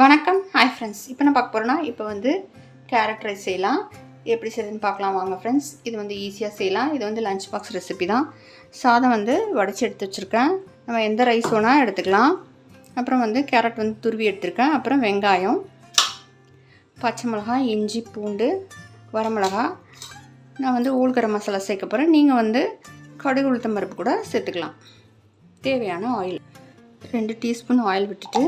வணக்கம். Hi friends இப்போ நான் பார்க்க போகிறோன்னா இப்போ வந்து கேரட் ரைஸ் செய்யலாம். எப்படி செய்யுதுன்னு பார்க்கலாம் வாங்க ஃப்ரெண்ட்ஸ் இது வந்து ஈஸியாக செய்யலாம். இது வந்து லஞ்ச் பாக்ஸ் ரெசிபி தான். சாதம் வந்து வடைச்சி எடுத்து வச்சுருக்கேன். நம்ம எந்த ரைஸ் வேணால் எடுத்துக்கலாம். அப்புறம் வந்து கேரட் வந்து துருவி எடுத்திருக்கேன். அப்புறம் வெங்காயம் பச்சை மிளகாய் இஞ்சி பூண்டு வரமிளகா நான் வந்து ஊழ்கரம் மசாலா சேர்க்க போகிறேன் நீங்கள் வந்து கடுகு உளுத்தம் பருப்பு கூட சேர்த்துக்கலாம். தேவையான ஆயில் ரெண்டு டீஸ்பூன் ஆயில் விட்டுட்டு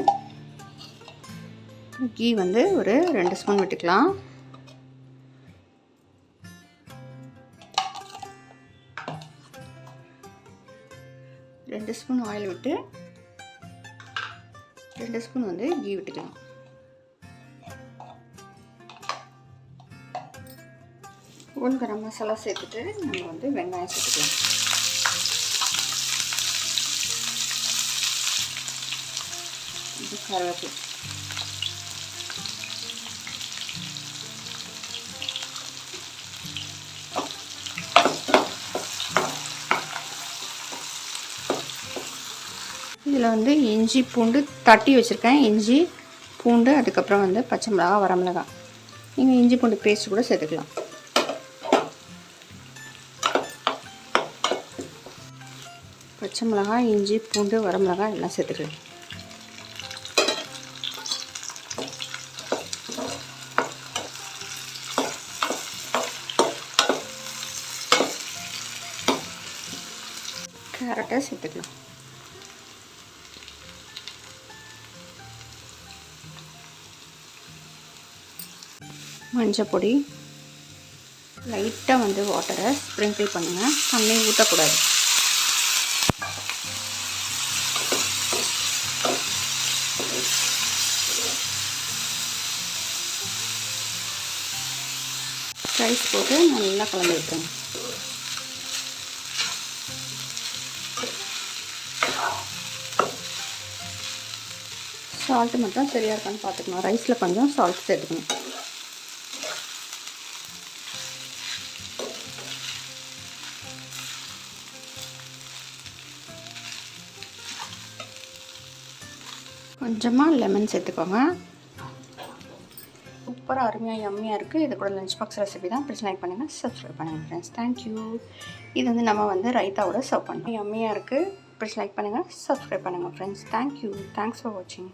கீ வந்து ஒரு ரெண்டு ஸ்பூன் விட்டுக்கலாம். ரெண்டு ஸ்பூன் ஆயில் விட்டு ரெண்டு ஸ்பூன் வந்து கீ விட்டுக்கலாம். ஒன் கரம் மசாலா சேர்த்துட்டு நம்ம வந்து வெங்காயம் சேர்த்துக்கலாம். இது கருவேப்பிலை. இதில் வந்து இஞ்சி பூண்டு தட்டி வச்சுருக்கேன். இஞ்சி பூண்டு அதுக்கப்புறம் வந்து பச்சை மிளகா வரமிளகா நீங்கள் இஞ்சி பூண்டு பேஸ்ட் கூட சேர்த்துக்கலாம். பச்சை மிளகாய் இஞ்சி பூண்டு வரமிளகா எல்லாம் சேர்த்துக்கலாம். கேரட்டை சேர்த்துக்கலாம். மஞ்சள் பொடி லைட்டாக வந்து வாட்டரை ஸ்ப்ரிங்கிள் பண்ணுங்கள் தண்ணி ஊற்றக்கூடாது ரைஸ் போட்டு நல்லா கலந்து விட்டுருங்க. சால்ட்டு மட்டும் சரியாக இருக்கான்னு பார்த்துக்கணும். ரைஸில் கொஞ்சம் சால்ட் சேர்த்துக்கணும். கொஞ்சமாக லெமன் சேர்த்துக்கோங்க. சூப்பராக அருமையாக யம்மியாக இருக்குது இது கூட லஞ்ச் பாக்ஸ் ரெசிபி தான் பிடிச்சி லைக் பண்ணுங்கள் சப்ஸ்கிரைப் பண்ணுங்கள் ஃப்ரெண்ட்ஸ் தேங்க்யூ இது வந்து நம்ம வந்து ரைத்தாவோட சர்வ் பண்ணுறோம் எம்மியாக இருக்குது பிடிச்சி லைக் பண்ணுங்கள் சப்ஸ்கிரைப் பண்ணுங்கள் ஃப்ரெண்ட்ஸ் தேங்க்யூ தேங்க்ஸ் ஃபார் வாட்சிங்